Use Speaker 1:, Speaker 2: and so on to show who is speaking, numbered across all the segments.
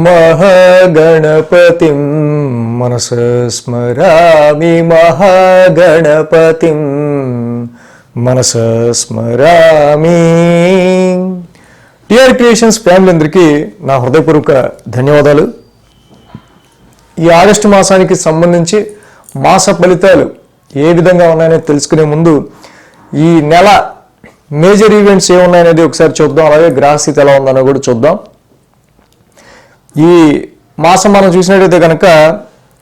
Speaker 1: మహాగణపతిం మనస స్మరామి మహాగణపతిం మనస స్మరామి. టిఆర్ క్రియేషన్స్ ఫ్యామిలీ అందరికీ నా హృదయపూర్వక ధన్యవాదాలు. ఈ ఆగస్టు మాసానికి సంబంధించి మాస ఫలితాలు ఏ విధంగా ఉన్నాయని తెలుసుకునే ముందు ఈ నెల మేజర్ ఈవెంట్స్ ఏమున్నాయనేది ఒకసారి చూద్దాం అలాగే గ్రహస్థితి ఎలా ఉందనో కూడా చూద్దాం. ఈ మాసం మనం చూసినట్టయితే కనుక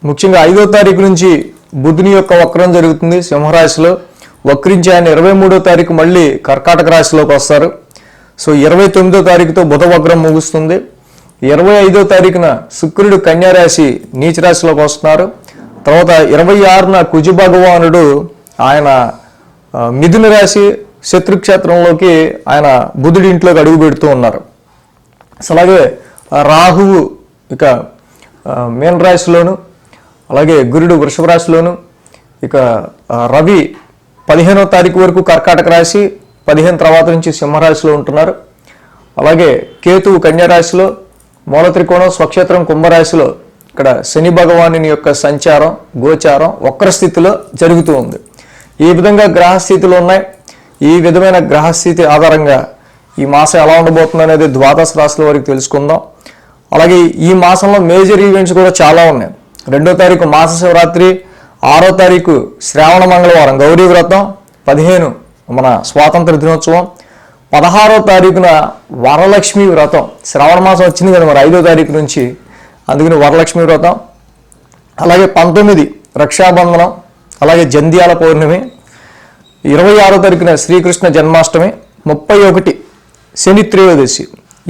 Speaker 1: ముఖ్యంగా ఐదో తారీఖు నుంచి బుధుని యొక్క వక్రం జరుగుతుంది సింహరాశిలో. వక్రించి ఆయన ఇరవై మూడో తారీఖు మళ్ళీ కర్కాటక రాశిలోకి వస్తారు. సో ఇరవై తొమ్మిదో తారీఖుతో బుధ వక్రం ముగుస్తుంది. ఇరవై ఐదో తారీఖున శుక్రుడు కన్యారాశి నీచ రాశిలోకి వస్తున్నారు. తర్వాత ఇరవై ఆరున కుజు భగవానుడు ఆయన మిథున రాశి శత్రుక్షేత్రంలోకి ఆయన బుధుడి ఇంట్లోకి అడుగు పెడుతూ ఉన్నారు. సో అలాగే రాహువు ఇక ఆ, మీన రాశిలోను అలాగే గురుడు వృషభ రాశిలోను ఇక రవి పదిహేనో తారీఖు వరకు కర్కాటక రాశి పదిహేను తర్వాత నుంచి సింహరాశిలో ఉంటున్నారు. అలాగే కేతువు కన్యారాశిలో మూల త్రికోణం స్వక్షేత్రం కుంభరాశిలో ఇక్కడ శని భగవాను యొక్క సంచారం గోచారం వక్ర స్థితిలో జరుగుతూ ఉంది. ఈ విధంగా గ్రహస్థితులు ఉన్నాయి. ఈ విధమైన గ్రహస్థితి ఆధారంగా ఈ మాసం ఎలా ఉండబోతుంది అనేది ద్వాదశ రాశుల వరకు తెలుసుకుందాం. అలాగే ఈ మాసంలో మేజర్ ఈవెంట్స్ కూడా చాలా ఉన్నాయి. రెండో తారీఖు మాస శివరాత్రి ఆరో తారీఖు శ్రావణ మంగళవారం గౌరీ వ్రతం పదిహేను మన స్వాతంత్ర దినోత్సవం పదహారో తారీఖున వరలక్ష్మి వ్రతం. శ్రావణ మాసం వచ్చింది కదా మరి ఐదో తారీఖు నుంచి అందుకని వరలక్ష్మి వ్రతం. అలాగే పంతొమ్మిది రక్షాబంధనం అలాగే జంధ్యాల పౌర్ణమి ఇరవై ఆరో తారీఖున శ్రీకృష్ణ జన్మాష్టమి ముప్పై ఒకటి శని త్రయోదశి.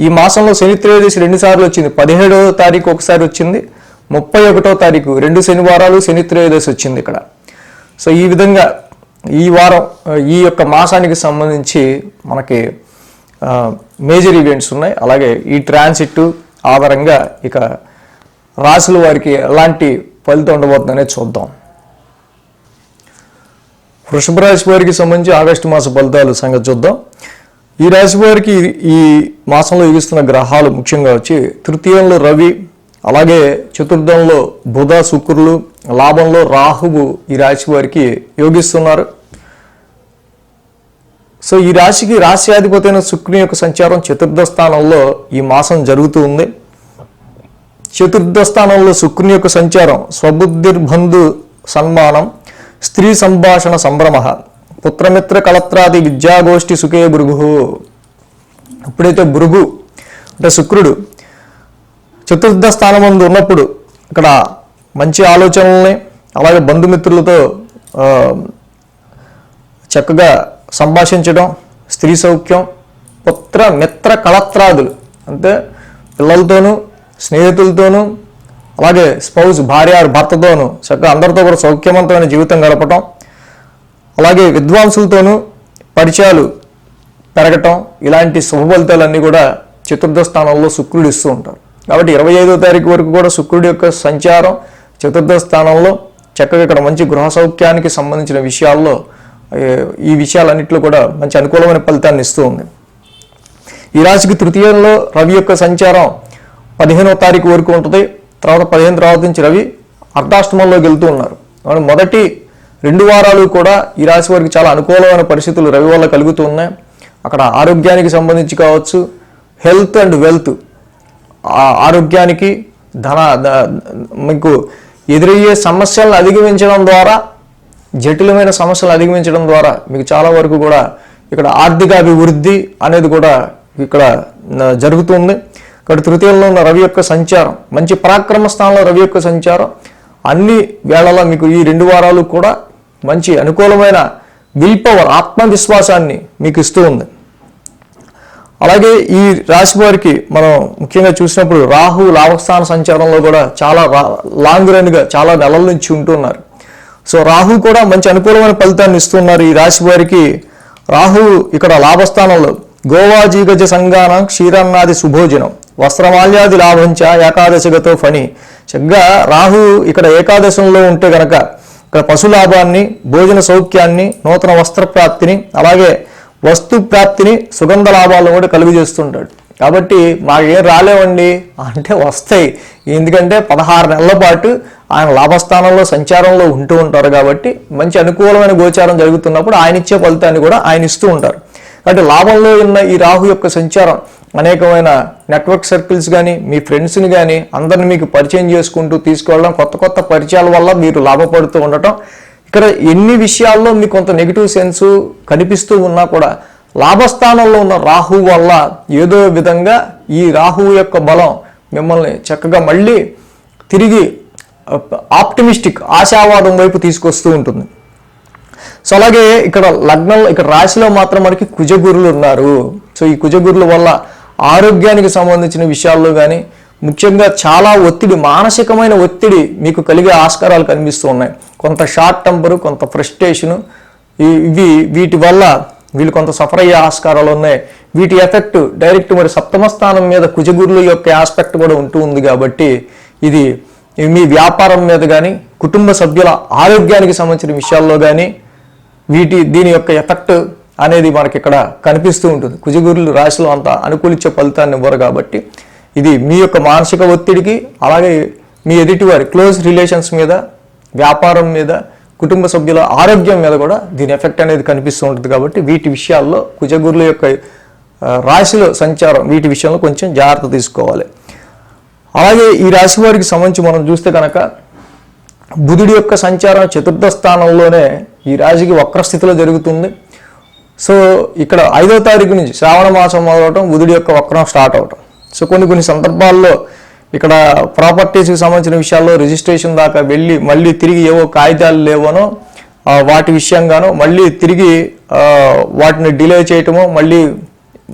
Speaker 1: ఈ మాసంలో శని త్రయోదశి రెండుసార్లు వచ్చింది. పదిహేడవ తారీఖు ఒకసారి వచ్చింది. ముప్పై ఒకటో తారీఖు రెండు శనివారాలు శని త్రయోదశి వచ్చింది ఇక్కడ. సో ఈ విధంగా ఈ వారం ఈ యొక్క మాసానికి సంబంధించి మనకి మేజర్ ఈవెంట్స్ ఉన్నాయి. అలాగే ఈ ట్రాన్సిట్ ఆధారంగా ఇక రాసుల వారికి ఎలాంటి ఫలితం ఉండబోతుందనే చూద్దాం. వృషభ రాశి వారికి సంబంధించి ఆగస్టు మాస ఫలితాలు సంగతి చూద్దాం. ఈ రాశి వారికి ఈ మాసంలో యోగిస్తున్న గ్రహాలు ముఖ్యంగా వచ్చి తృతీయంలో రవి అలాగే చతుర్థంలో బుధ శుక్రులు లాభంలో రాహువు ఈ రాశి వారికి యోగిస్తున్నారు. సో ఈ రాశికి రాశ్యాధిపతి అయిన శుక్రుని యొక్క సంచారం చతుర్థ స్థానంలో ఈ మాసం జరుగుతూ ఉంది. చతుర్థ స్థానంలో శుక్రుని యొక్క సంచారం స్వబుద్ధిర్బంధు సన్మానం స్త్రీ సంభాషణ సంభ్రమ. పుత్రమిత్ర కలత్రాది విద్యాగోష్ఠి సుఖే భృగు. ఎప్పుడైతే భృగు అంటే శుక్రుడు చతుర్థ స్థానం ముందు ఉన్నప్పుడు ఇక్కడ మంచి ఆలోచనల్ని అలాగే బంధుమిత్రులతో చక్కగా సంభాషించడం స్త్రీ సౌఖ్యం పుత్ర మిత్ర కళత్రాదులు అంటే పిల్లలతోనూ స్నేహితులతోనూ అలాగే స్పౌజ్ భార్య భర్తతోనూ చక్కగా అందరితో కూడా సౌఖ్యవంతమైన జీవితం గడపటం అలాగే విద్వాంసులతోనూ పరిచయాలు పెరగటం ఇలాంటి శుభఫలితాలన్నీ కూడా చతుర్థ స్థానంలో శుక్రుడు ఇస్తూ ఉంటారు. కాబట్టి ఇరవై ఐదో తారీఖు వరకు కూడా శుక్రుడి యొక్క సంచారం చతుర్థ స్థానంలో చక్కగా ఇక్కడ మంచి గృహ సౌఖ్యానికి సంబంధించిన విషయాల్లో ఈ విషయాలన్నింటిలో కూడా మంచి అనుకూలమైన ఫలితాన్ని ఇస్తూ ఉంది. ఈ రాశికి తృతీయంలో రవి యొక్క సంచారం పదిహేనో తారీఖు వరకు ఉంటుంది. తర్వాత పదిహేను తర్వాత నుంచి రవి అర్ధాష్టమంలోకి వెళ్తూ ఉన్నారు. మొదటి రెండు వారాలు కూడా ఈ రాశి వారికి చాలా అనుకూలమైన పరిస్థితులు రవి వల్ల కలుగుతూ ఉన్నాయి అక్కడ ఆరోగ్యానికి సంబంధించి కావచ్చు హెల్త్ అండ్ వెల్త్. ఆరోగ్యానికి ధన మీకు ఎదురయ్యే సమస్యలను అధిగమించడం ద్వారా జటిలమైన సమస్యలు అధిగమించడం ద్వారా మీకు చాలా వరకు కూడా ఇక్కడ ఆర్థిక అభివృద్ధి అనేది కూడా ఇక్కడ జరుగుతుంది. ఇక్కడ తృతీయంలో ఉన్న రవి యొక్క సంచారం మంచి పరాక్రమ స్థానంలో రవి యొక్క సంచారం. అన్ని వేళలా మీకు ఈ రెండు వారాలు కూడా మంచి అనుకూలమైన విల్ పవర్ ఆత్మవిశ్వాసాన్ని మీకు ఇస్తూ ఉంది. అలాగే ఈ రాశి వారికి మనం ముఖ్యంగా చూసినప్పుడు రాహు లాభస్థాన సంచారంలో కూడా చాలా లాంగ్ రన్గా చాలా నెలల నుంచి ఉంటున్నారు సో రాహు కూడా మంచి అనుకూలమైన ఫలితాన్ని ఇస్తున్నారు ఈ రాశి వారికి. రాహు ఇక్కడ లాభస్థానంలో గోవాజీగజ సంగానం క్షీరన్నాది సుభోజనం వస్త్రమాల్యాది లాభంచ ఏకాదశిగతో ఫణి. చక్కగా రాహు ఇక్కడ ఏకాదశంలో ఉంటే గనక ఇక్కడ పశులాభాన్ని భోజన సౌఖ్యాన్ని నూతన వస్త్ర ప్రాప్తిని అలాగే వస్తు ప్రాప్తిని సుగంధ లాభాలను కూడా కలుగు చేస్తుంటాడు కాబట్టి మాకేం రాలేవండి? అంటే వస్తాయి. ఎందుకంటే పదహారు నెలల పాటు ఆయన లాభస్థానంలో సంచారంలో ఉంటూ ఉంటారు కాబట్టి మంచి అనుకూలమైన గోచారం జరుగుతున్నప్పుడు ఆయన ఇచ్చే ఫలితాన్ని కూడా ఆయన ఇస్తూ ఉంటారు. కాబట్టి లాభంలో ఉన్న ఈ రాహు యొక్క సంచారం అనేకమైన నెట్వర్క్ సర్కిల్స్ కానీ మీ ఫ్రెండ్స్ని కానీ అందరిని మీకు పరిచయం చేసుకుంటూ తీసుకెళ్ళడం కొత్త కొత్త పరిచయాల వల్ల మీరు లాభపడుతూ ఉండటం. ఇక్కడ ఎన్ని విషయాల్లో మీకు కొంత నెగిటివ్ సెన్స్ కనిపిస్తూ ఉన్నా కూడా లాభస్థానంలో ఉన్న రాహు వల్ల ఏదో విధంగా ఈ రాహువు యొక్క బలం మిమ్మల్ని చక్కగా మళ్ళీ తిరిగి ఆప్టిమిస్టిక్ ఆశావాదం వైపు తీసుకొస్తూ ఉంటుంది. సో అలాగే ఇక్కడ లగ్నంలో ఇక్కడ రాశిలో మాత్రం మనకి కుజగురులు ఉన్నారు. సో ఈ కుజగురుల వల్ల ఆరోగ్యానికి సంబంధించిన విషయాల్లో కానీ ముఖ్యంగా చాలా ఒత్తిడి మానసికమైన ఒత్తిడి మీకు కలిగే ఆస్కారాలు కనిపిస్తూ ఉన్నాయి. కొంత షార్ట్ టెంపరు కొంత ఫ్రస్ట్రేషను ఇవి వీటి వల్ల వీళ్ళు కొంత సఫర్ అయ్యే ఆస్కారాలు ఉన్నాయి. వీటి ఎఫెక్ట్ డైరెక్ట్ మరి సప్తమ స్థానం మీద కుజగురుల యొక్క ఆస్పెక్ట్ కూడా ఉంటూ ఉంది కాబట్టి ఇది మీ వ్యాపారం మీద కానీ కుటుంబ సభ్యుల ఆరోగ్యానికి సంబంధించిన విషయాల్లో కానీ వీటి దీని యొక్క ఎఫెక్ట్ అనేది మనకి ఇక్కడ కనిపిస్తూ ఉంటుంది. కుజగురులు రాశిలో అంత అనుకూలించే ఫలితాన్ని ఇవ్వరు కాబట్టి ఇది మీ యొక్క మానసిక ఒత్తిడికి అలాగే మీ ఎదుటివారి క్లోజ్ రిలేషన్స్ మీద వ్యాపారం మీద కుటుంబ సభ్యుల ఆరోగ్యం మీద కూడా దీని ఎఫెక్ట్ అనేది కనిపిస్తూ ఉంటుంది కాబట్టి వీటి విషయాల్లో కుజగురుల యొక్క రాశిలో సంచారం వీటి విషయంలో కొంచెం జాగ్రత్త తీసుకోవాలి. అలాగే ఈ రాశి వారికి సంబంధించి మనం చూస్తే కనుక బుధుడి యొక్క సంచారం చతుర్థ స్థానంలోనే ఈ రాశికి వక్రస్థితిలో జరుగుతుంది. సో ఇక్కడ ఐదో తారీఖు నుంచి శ్రావణ మాసం మొదలవటం బుధుడి యొక్క వక్రం స్టార్ట్ అవటం. సో కొన్ని కొన్ని సందర్భాల్లో ఇక్కడ ప్రాపర్టీస్కి సంబంధించిన విషయాల్లో రిజిస్ట్రేషన్ దాకా వెళ్ళి మళ్ళీ తిరిగి ఏవో కాగితాలు లేవనో వాటి విషయంగానో మళ్ళీ తిరిగి వాటిని డిలే చేయటమో మళ్ళీ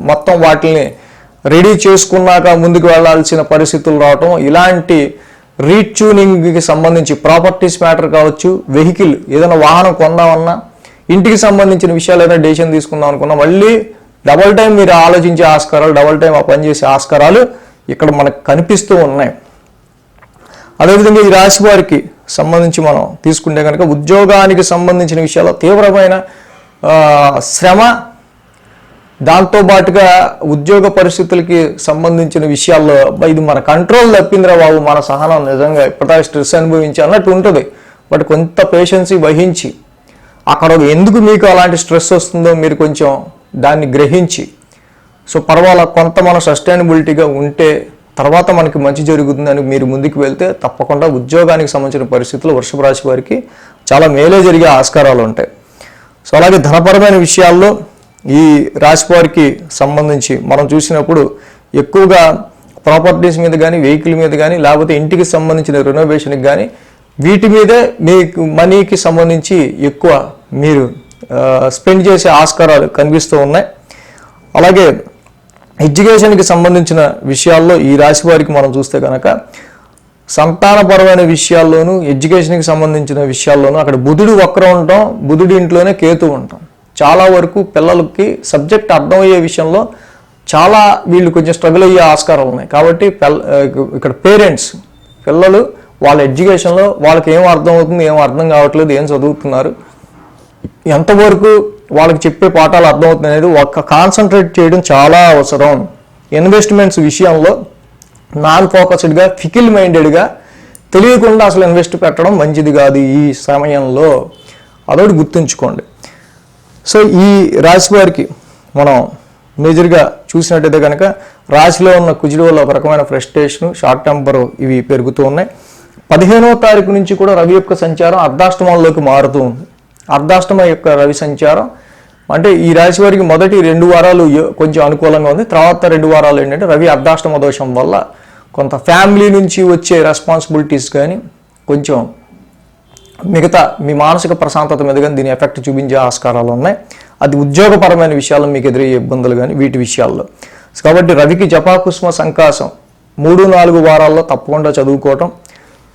Speaker 1: మొత్తం వాటిని రెడీ చేసుకున్నాక ముందుకు వెళ్ళాల్సిన పరిస్థితులు రావటం ఇలాంటి రీట్యూనింగ్కి సంబంధించి ప్రాపర్టీస్ మ్యాటర్ కావచ్చు వెహికల్ ఏదైనా వాహనం కొందామన్నా ఇంటికి సంబంధించిన విషయాలు ఏదైనా డెసిషన్ తీసుకుందాం అనుకున్నా మళ్ళీ డబల్ టైం మీరు ఆలోచించే ఆస్కారాలు డబల్ టైం ఆ పనిచేసే ఆస్కారాలు ఇక్కడ మనకు కనిపిస్తూ ఉన్నాయి. అదేవిధంగా ఈ రాశి వారికి సంబంధించి మనం తీసుకుంటే కనుక ఉద్యోగానికి సంబంధించిన విషయాల్లో తీవ్రమైన శ్రమ దాంతో పాటుగా ఉద్యోగ పరిస్థితులకి సంబంధించిన విషయాల్లో ఇది మన కంట్రోల్ తప్పిందిరా బాబు మన సహనం నిజంగా ఇప్పటిదాకా స్ట్రెస్ అనుభవించి అన్నట్టు ఉంటుంది. బట్ కొంత పేషెన్సీ వహించి అక్కడ ఎందుకు మీకు అలాంటి స్ట్రెస్ వస్తుందో మీరు కొంచెం దాన్ని గ్రహించి సో పర్వాలా కొంత మన సస్టైనబిలిటీగా ఉంటే తర్వాత మనకి మంచి జరుగుతుందని మీరు ముందుకు వెళ్తే తప్పకుండా ఉద్యోగానికి సంబంధించిన పరిస్థితులు వృషభ రాశి వారికి చాలా మేలే జరిగే ఆస్కారాలు ఉంటాయి. సో అలాగే ధనపరమైన విషయాల్లో ఈ రాశి వారికి సంబంధించి మనం చూసినప్పుడు ఎక్కువగా ప్రాపర్టీస్ మీద కానీ వెహికల్ మీద కానీ లేకపోతే ఇంటికి సంబంధించిన రెనోవేషన్కి కానీ వీటి మీదే మీకు మనీకి సంబంధించి ఎక్కువ మీరు స్పెండ్ చేసే ఆస్కారాలు కనిపిస్తూ ఉన్నాయి. అలాగే ఎడ్యుకేషన్కి సంబంధించిన విషయాల్లో ఈ రాశి వారికి మనం చూస్తే కనుక సంతానపరమైన విషయాల్లోనూ ఎడ్యుకేషన్కి సంబంధించిన విషయాల్లోనూ అక్కడ బుధుడు వక్రం ఉంటాం బుధుడి ఇంట్లోనే కేతు ఉంటాం చాలా వరకు పిల్లలకి సబ్జెక్ట్ అర్థమయ్యే విషయంలో చాలా వీళ్ళు కొంచెం స్ట్రగుల్ అయ్యే ఆస్కారాలు ఉన్నాయి. కాబట్టి ఇక్కడ పేరెంట్స్ పిల్లలు వాళ్ళ ఎడ్యుకేషన్లో వాళ్ళకి ఏం అర్థం అవుతుంది ఏం అర్థం కావట్లేదు ఏం చదువుతున్నారు ఎంతవరకు వాళ్ళకి చెప్పే పాఠాలు అర్థమవుతుంది అనేది ఒక కాన్సన్ట్రేట్ చేయడం చాలా అవసరం. ఇన్వెస్ట్మెంట్స్ విషయంలో నాన్ ఫోకస్డ్గా ఫికిల్ మైండెడ్గా తెలియకుండా అసలు ఇన్వెస్ట్ పెట్టడం మంచిది కాదు ఈ సమయంలో. అదొకటి గుర్తుంచుకోండి. సో ఈ రాశి వారికి మనం మేజర్గా చూసినట్టయితే కనుక రాశిలో ఉన్న కుజుడు వల్ల ఒక రకమైన ఫ్రస్ట్రేషన్ షార్ట్ టెంపర్ ఇవి పెరుగుతూ ఉన్నాయి. పదిహేనవ తారీఖు నుంచి కూడా రవి యొక్క సంచారం అర్ధాష్టమంలోకి మారుతూ ఉంది. అర్ధాష్టమ యొక్క రవి సంచారం అంటే ఈ రాశి వారికి మొదటి రెండు వారాలు కొంచెం అనుకూలంగా ఉంది. తర్వాత రెండు వారాలు ఏంటంటే రవి అర్ధాష్టమ దోషం వల్ల కొంత ఫ్యామిలీ నుంచి వచ్చే రెస్పాన్సిబిలిటీస్ కానీ కొంచెం మిగతా మీ మానసిక ప్రశాంతత మీద కానీ దీని ఎఫెక్ట్ చూపించే ఆస్కారాలు ఉన్నాయి. అది ఉద్యోగపరమైన విషయాల్లో మీకు ఎదురయ్యే ఇబ్బందులు కానీ వీటి విషయాల్లో. కాబట్టి రవికి జపాకుస్మ సంకాసం మూడు నాలుగు వారాల్లో తప్పకుండా చదువుకోవటం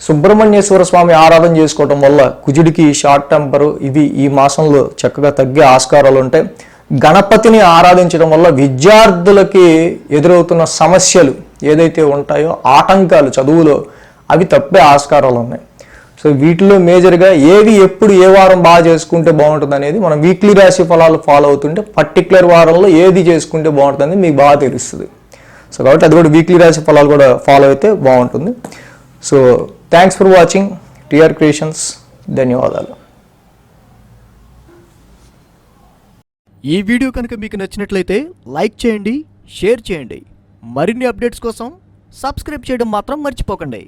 Speaker 1: సుబ్రహ్మణ్యేశ్వర స్వామి ఆరాధన చేసుకోవటం వల్ల కుజుడికి షార్ట్ టెంపరు ఇవి ఈ మాసంలో చక్కగా తగ్గే ఆస్కారాలు ఉంటాయి. గణపతిని ఆరాధించడం వల్ల విద్యార్థులకి ఎదురవుతున్న సమస్యలు ఏదైతే ఉంటాయో ఆటంకాలు చదువులో అవి తప్పే ఆస్కారాలు ఉన్నాయి. సో వీటిలో మేజర్గా ఏది ఎప్పుడు ఏ వారం బాగా చేసుకుంటే బాగుంటుంది అనేది మనం వీక్లీ రాశి ఫలాలు ఫాలో అవుతుంటే పర్టికులర్ వారంలో ఏది చేసుకుంటే బాగుంటుంది మీకు బాగా తెలుస్తుంది. సో కాబట్టి అది కూడా వీక్లీ రాశి ఫలాలు కూడా ఫాలో అయితే బాగుంటుంది. So thanks for watching. TR creations ధన్యవాదాలు.
Speaker 2: ఈ వీడియో కనుక మీకు నచ్చినట్లయితే లైక్ చేయండి షేర్ చేయండి. మరిన్ని అప్డేట్స్ కోసం సబ్స్క్రైబ్ చేయడం మాత్రం మర్చిపోకండి.